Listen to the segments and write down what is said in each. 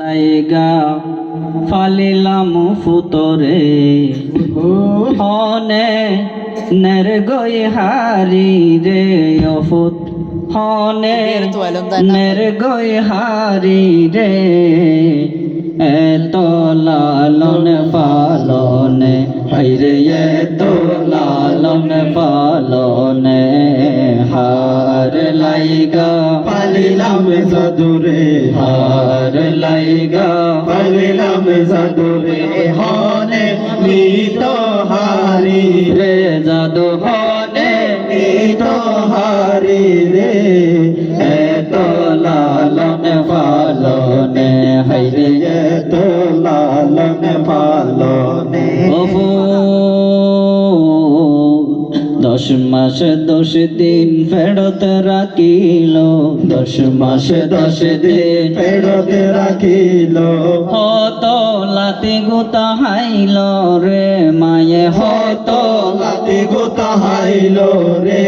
লাইগা ফালিলাম ফুতরে। হনে নের গই হারি রে অফুত হনে নের গই হারি রে এত লালন পালনে। হাইরে এত লালন পালনে। হার লাইগা পালিলাম জাদুরে হার লাইগা পালিলাম জাদুরে হনে নিত হারি রে জাদু হনে নিত হারি রে মাস দশ দিন ফেরত রাখিল। দশ মাস দশ দিন পেড়তে রাখিল। হত লাতি গুতা হাইল রে মায়ে হত লাতি গোতা হাইল রে।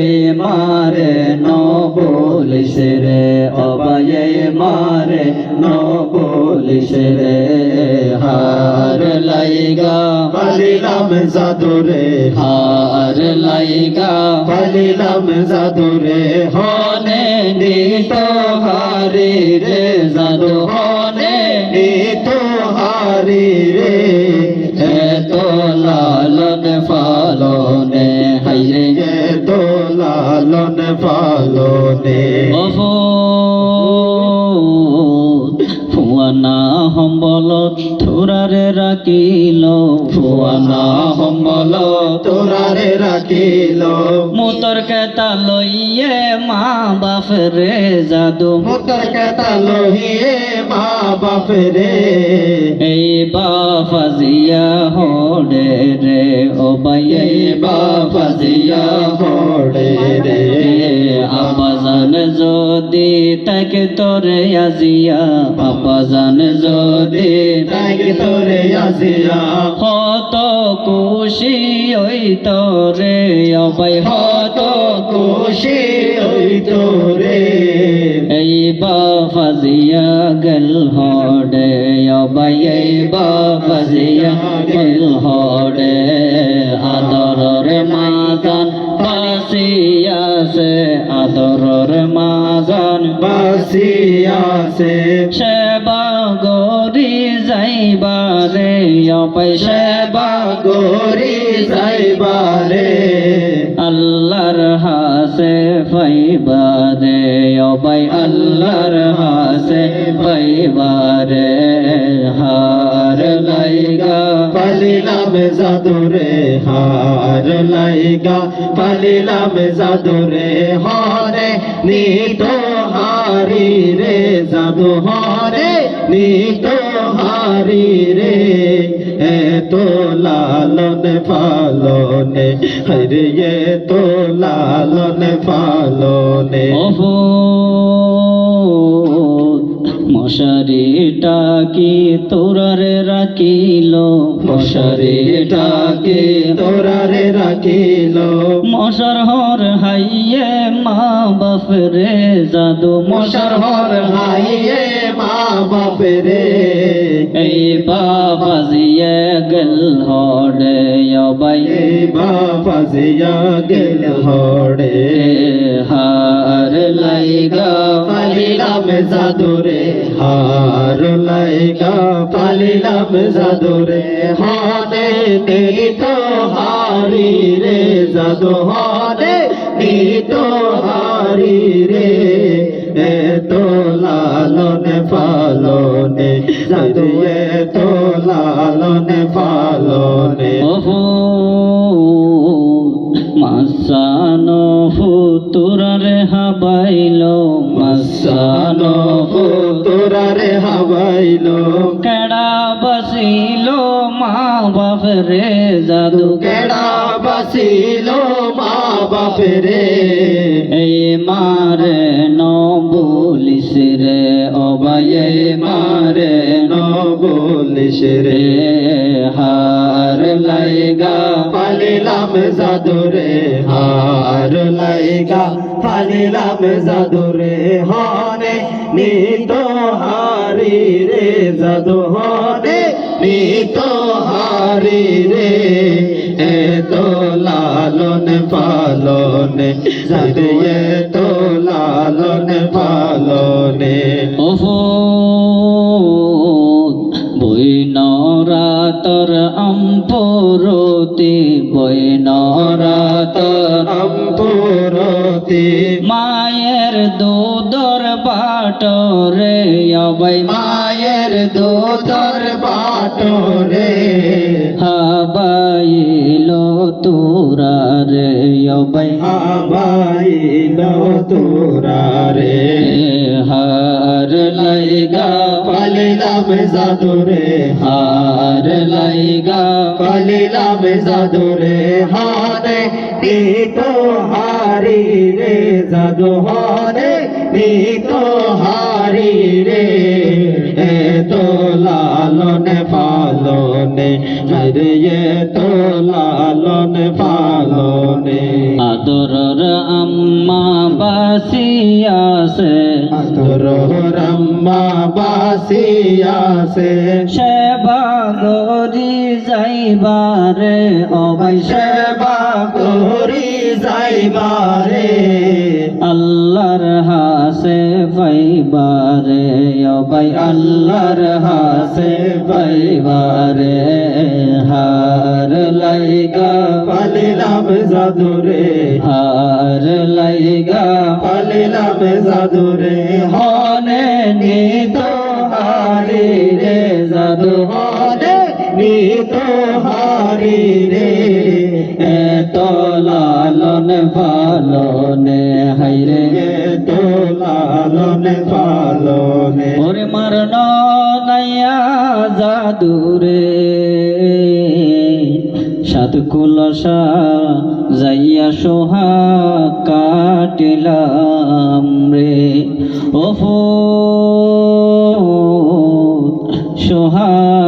এই মারে ন বলিস রে অবায়ে মারে ন বলিস রে। হার লাইগা পালিলাম জাদুরে। হার লাইগা পালিলাম জাদুরে হনে নিত হারি রে জাদু হনে নিত হারি রে। এত লালন পালনে হাইরে। এত লালন পালনে। ওহো ফুয়ানা হম্বল থুরারে রাখিল। ফুয়ানা হম্বল তোরারে রাখিল। মুতর কেতা লইয়ে মা বাপ রে জাদু। মোতর কেতা লোহিয়ে মা বাপ রে এই বাফাজিয়া হোড়ে রে ও বাই এই বাফাজিয়া হড়ে রে। আবাজান যদি তাকে তোরে আজিয়া আবাজান যদি তাই তোরে আসিয়া হত খুশি ওই তোরে অবাই হত খুশি ওই তোরে। এই বাফাজিয়া গেল হড়ে অবাই এই বাফাজিয়া গেল হড়ে। আদরর মাজান বাসিয়াছে আদরর মাজান। বাসিয়াছে। সেবা গরি যাইবারে অবাই সেবা গরি যাইবারে। আল্লাহর হাসে ফাইবারে অবাই আল্লাহর হাসে পালিলাম জাদুরে হার লাইগা, পালিলাম জাদুরে হরে নিত হারি রে জাদু হরে নিত হারি রে। এত লালন পালনে হরে এত লালন পালনে। ওহো মশারিটা কি তোরারে রাখিল মশারিটা কি তোরারে রাখিল মশার হর হাইয়ে মা বাপ রে জাদু। মশার হর হাইয়ে মা বাপ রে। এই বাবা জিয়ে গেল হড়ে অবাই। এই বাবা জিয়া গেল হড়ে। হার লাইগা পালিলাম জাদুরে। হার লাইগা পালিলাম জাদুরে হনে নিত হারি রে, জাদু হনে নিত হারি রে। এত লালন পালনে, জাদু এত লালন পালনে। ওহো মাসানো ফুতুরারে হাবাইলো মাসানো হাবাইলো কেডা বসিলো মা বাপ রে জাদু। কেডা বসিলো মা বাপ রে। এই মারে ন বলিস রে অবাই মারে ন বলিস রে হার লাইগা পালিলাম জাদুরে হার লাইগা পালিলাম জাদুরে হনে নিত হারি রে জাদু হনে নিত হারি রে এ তো লালন পালনে জাদুয়ে তো লালন পালনে। ওফোদ বৈনরাতর অম্পরতি বৈনরাতর অম্পুরতি। মায়ের দুদর বাটরে অবৈ মায়ের দোতর বাটরে হাবাইল তোরা রে অবৈ আবাইল তোরা রে হার লাইগা পালিলাম জাদুরে হার লাইগা পালিলাম জাদুরে হারে তো হারি রে জাদু হারে তো হারি রে বাসিয়াছে তোর রম্মা বাসিয়াছে সেবা গরি যাইবারে অবাই সেবা করি যাইবারে। আল্লাহর হাসে পাইবারে অবাই আল্লাহর হাসে পাইবারে হার লাইগা পালিলাম জাদুরে হার লাইগা। পালিলাম জাদুরে হনে নিত হারি রে জাদু হনে নিত হারি রে এত লালন পালনে হাইরে এ লালন পালনে। ওরে মারন নাইয়া জাদুরে। সাত কুলসা যাইয়া সোহা কাটিলাম রে। ওফো সোহাগ